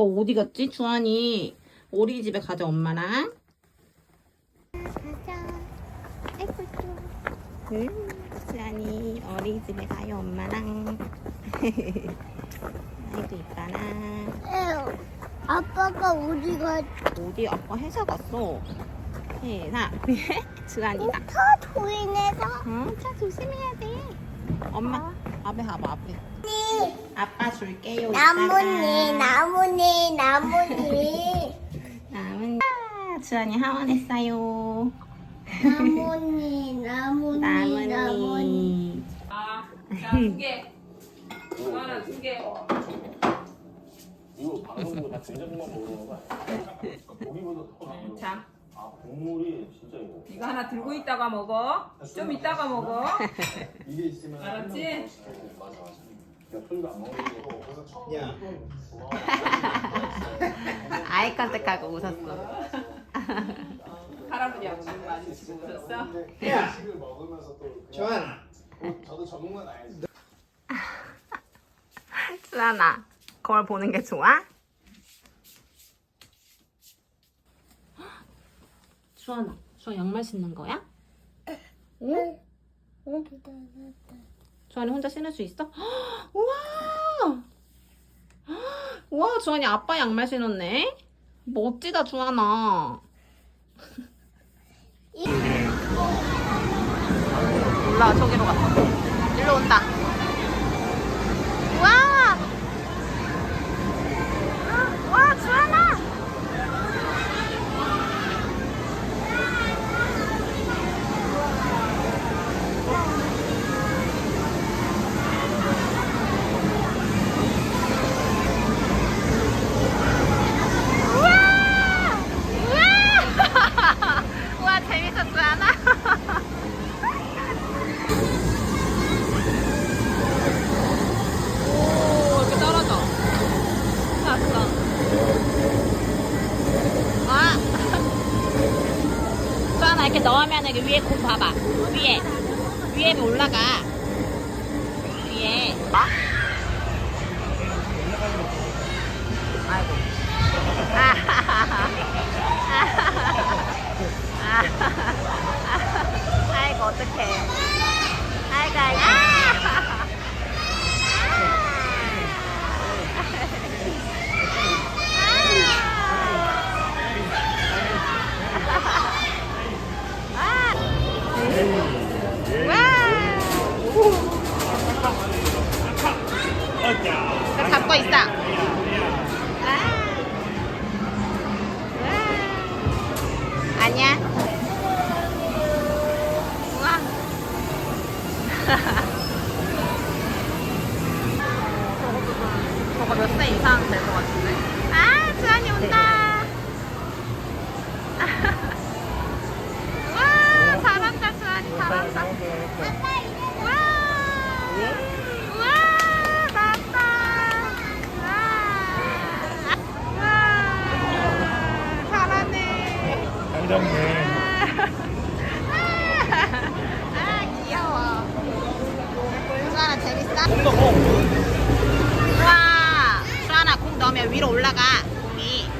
아빠 어디 갔지? 주한이 어린이집에 가자 엄마랑. 가자. 아이고 좀. 응, 주한이 어린이집에 가요 엄마랑. 아이고 이뻐라. 에휴, 아빠가 어디 가? 어디 아빠 회사 갔어. 회사. 주한이다. 차 조인해서. 응, 차 조심해야 돼. 엄마, 앞에 가봐 앞에. 아빠 줄게요. 나뭇잎. 나뭇잎, 나뭇잎, 나뭇잎. 아, 주한이 하원했어요. 나뭇잎, 나뭇잎, 나뭇잎. 나뭇잎. 아, 자, 두 개. 하나, 두 개. 이거 방송 보고 다 된장국만 먹는 거 아니야? 고기보다 더 나은 거. 자, 아 국물이 진짜 이거. 이거 하나 들고 있다가 먹어. 좀 있다가 먹어. 이게 있으면 알았지? 맞아 맞아. 야 야. 아이 컨택하고 웃었어. 할아버지하고 눈 마주치고 웃었어. 야. 저도. 수아나, 거울 보는 게 좋아? 수아나, 수아 양말 신는 거야? 응? 주한이 혼자 신을 수 있어? 헉, 우와! 우와, 주한이 아빠 양말 신었네? 멋지다, 주한아. 올라, 저기로 갔다. 일로 온다. 우와! 와, 주한아! 우와! 우와, 재밌어, 주한아. 오, 이렇게 떨어져. 잤어. 아! 수아나, 이렇게 넣으면 여기 위에 곰 봐봐. 위에. 위에 올라가. 위에. 아이고. 아이고, 어떡해. 와! 잡 수아나 재밌어? 와, 수아나 공 넣으면 위로 올라가. 공이.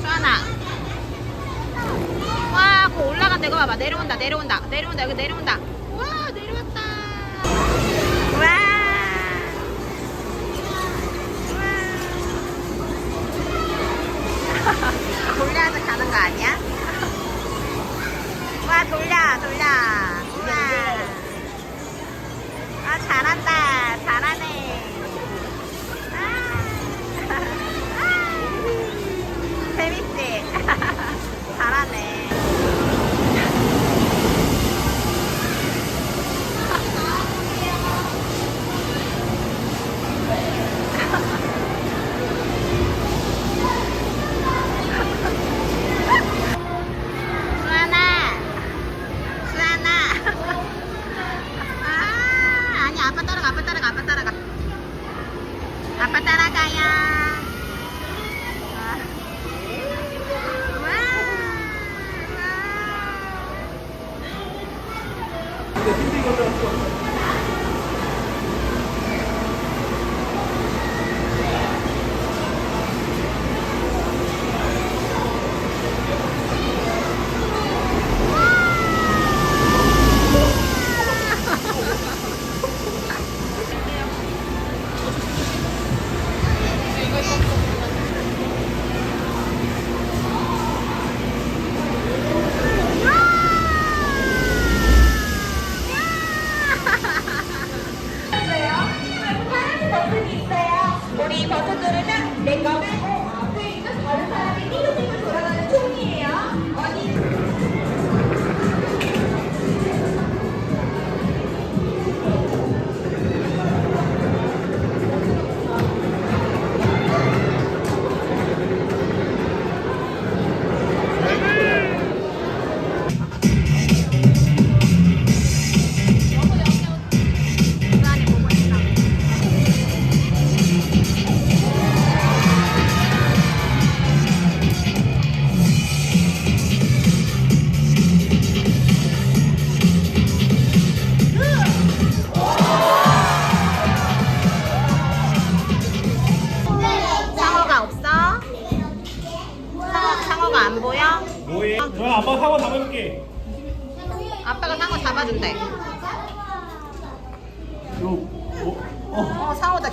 수아나. 와, 공 올라간다. 이거 봐봐. 내려온다. 내려온다. 내려온다. 여기 내려온다. 와, 내려왔다. 와. 와. 돌려서 가는 거 아니야? 와 돌려 돌려 우와 아 잘한다 잘하네 아, 아. 재밌지 잘하네 수아나 수아나 아 아니 아빠 따라가 아빠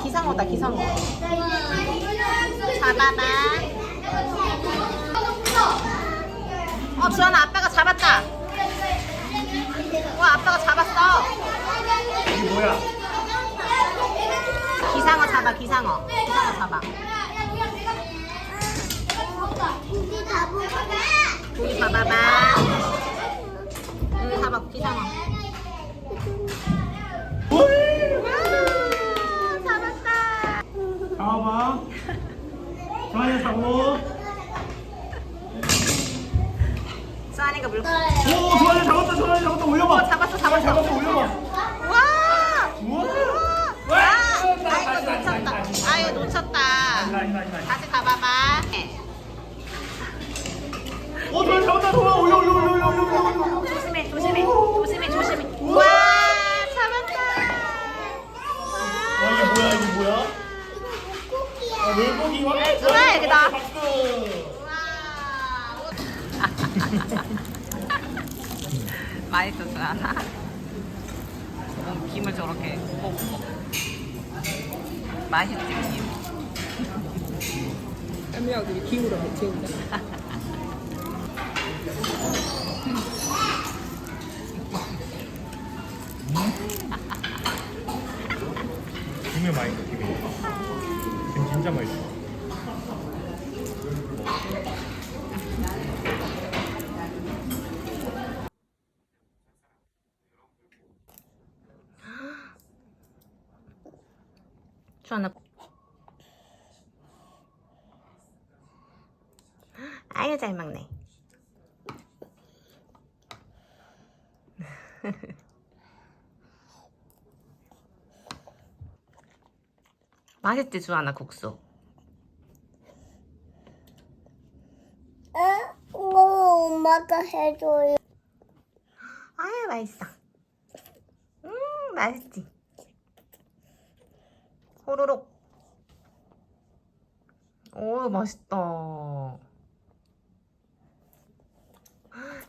기상어다, 기상어. 잡아봐. 어, 주환아, 아빠가 잡았다. 와, 아빠가 잡았어. 이게 뭐야? 기상어 잡아, 기상어. 기상어 잡아. 고기 잡아봐. 여기 잡아, 기상어. 저한테 잡고. 주환이가 물고. 오, 저한테 잡았다, 저한테 잡았다. 올려봐. 물고기 와. 좋아, 여기다. 박수. 맛있었어, 하나. 김을 저렇게 뽑고. 맛있지, 김. 애미하고 기울어 재운다. 김이 김이. 김 진짜 맛있어. 주하나. 아유, 잘 먹네. 맛있지, 주하나 국수. 어? 이거 엄마가 해줘요. 아유, 맛있어. 음, 맛있지. 호로록. 오, 맛있다.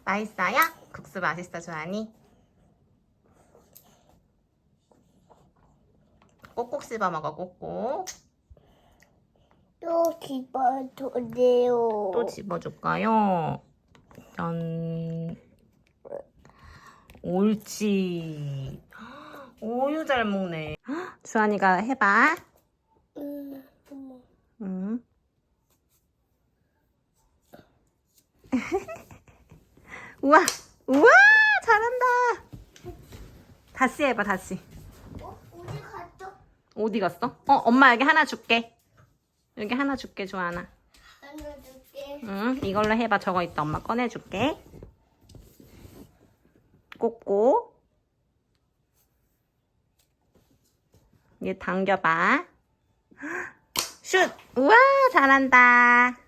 맛있어요? 국수 맛있어, 주하니? 꼭꼭 씹어 먹어, 꼭꼭. 또 집어줘요. 또 집어줄까요? 짠. 옳지. 오유 잘 먹네. 주한이가 해봐. 음. 응. 우와, 우와, 잘한다. 다시 해봐, 다시. 어? 어디 갔어? 어, 엄마 여기 하나 줄게. 여기 하나 줄게, 주한아. 안아줄게. 응, 이걸로 해봐. 저거 있다. 엄마 꺼내줄게. 꽂고. 얘 당겨봐. 슛! 우와, 잘한다.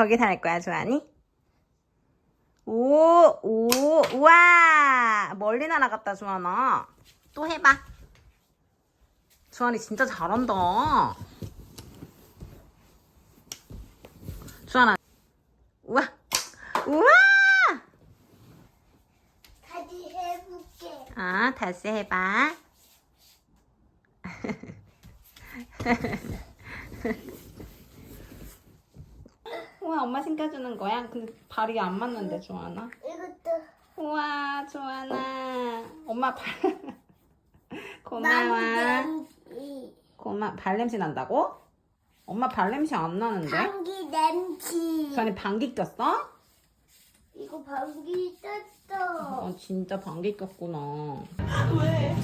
거기서 할 거야, 조아니? 오, 오, 우와! 멀리 날아갔다, 주환아. 또 해봐. 주환이 진짜 잘한다. 주환아. 우와! 우와! 다시 해볼게. 아, 다시 해봐. 우와, 엄마 신겨주는 거야? 근데 발이 안 맞는데, 주환아. 이것도 우와, 주환아. 엄마 발. 고마워. 냄새. 고마 발냄새 난다고? 엄마 발냄새 안 나는데? 방귀 냄새. 주환이 방귀 꼈어? 이거 방귀 떴어. 어, 진짜 방귀 꼈구나. 왜?